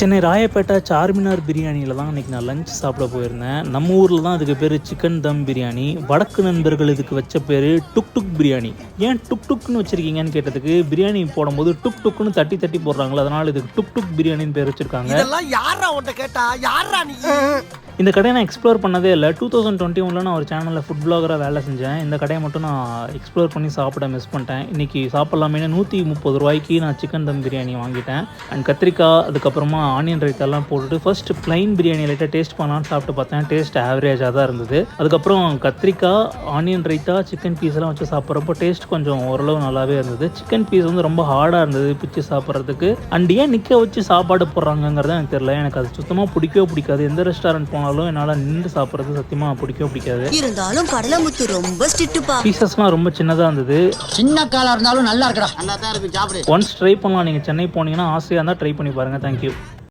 சென்னை ராயப்பேட்டை சார்மினார் பிரியாணியில் தான் இன்றைக்கி நான் லஞ்ச் சாப்பிட போயிருந்தேன். நம்ம ஊரில் தான் அதுக்கு பேர் சிக்கன் தம் பிரியாணி. வடக்கு நண்பர்கள் இதுக்கு வச்ச பேர் டுக் டுக் பிரியாணி. ஏன் டுக் டுக்னு வச்சுருக்கீங்கன்னு கேட்டதுக்கு பிரியாணி போடும்போது டுக் டுக்னு தட்டி தட்டி போடுறாங்களே அதனால் இதுக்கு டுக் டுக் பிரியாணின்னு பேர் வச்சுருக்காங்க. இதெல்லாம் யாரா உன்ட்ட கேட்டா? யாரா நீ? இந்த கடையை நான் எக்ஸ்ப்ளோர் பண்ணதே இல்லை. டூ தௌசண்ட் டுவெண்ட்டி ஒனில் நான் ஒரு சேனலில் ஃபுட் பிளாகராக வேலை செஞ்சேன். இந்த கடையை மட்டும் நான் எக்ஸ்ப்ளோர் பண்ணி சாப்பிட மிஸ் பண்ணிட்டேன். இன்றைக்கி சாப்பிட்லாமே நூற்றி முப்பது ரூபாய்க்கு நான் சிக்கன் தம் பிரியாணி வாங்கிட்டேன். அண்ட் கத்திரிக்காய் அதுக்கப்புறமா ஆனியன் ரைத்தெல்லாம் போட்டுட்டு ஃபஸ்ட்டு ப்ளைன் பிரியாணி லைட்டாக டேஸ்ட் பண்ணலான்னு சாப்பிட்டு பார்த்தேன். டேஸ்ட் ஆவரேஜாக தான் இருந்தது. அதுக்கப்புறம் கத்திரிக்காய் ஆனியன் ரைத்தா சிக்கன் பீஸ்லாம் வச்சு சாப்பிட்றப்போ டேஸ்ட் கொஞ்சம் ஓரளவு நல்லாவே இருந்தது. சிக்கன் பீஸ் வந்து ரொம்ப ஹார்டாக இருந்தது பிச்சு சாப்பிட்றதுக்கு. அண்ட் ஏன் நிற்க வச்சு சாப்பாடு போடுறாங்கங்கிறது எனக்கு தெரியல. எனக்கு அது சுத்தமாக பிடிக்கவே பிடிக்காது. எந்த ரெஸ்டாரண்ட் போனாலும் என்னால் நின்று சாப்பிட்றது சத்தியமாக பிடிக்கவே பிடிக்காது. இருந்தாலும் கடலமுத்து ரொம்ப ஸ்ட்ரிக்ட்டுப்பா. பீசஸ்லாம் ரொம்ப சின்னதாக இருந்தது. சின்ன காலா இருந்தாலும் நல்லா இருக்கடா. நல்லா தான் இருக்கு சாப்பிடு. ஒன்ஸ் ட்ரை பண்ணலாம். நீங்கள் சென்னை போனீங்கன்னா ஆசையாக இருந்தால் ட்ரை பண்ணி பாருங்கள் தேங்க்யூ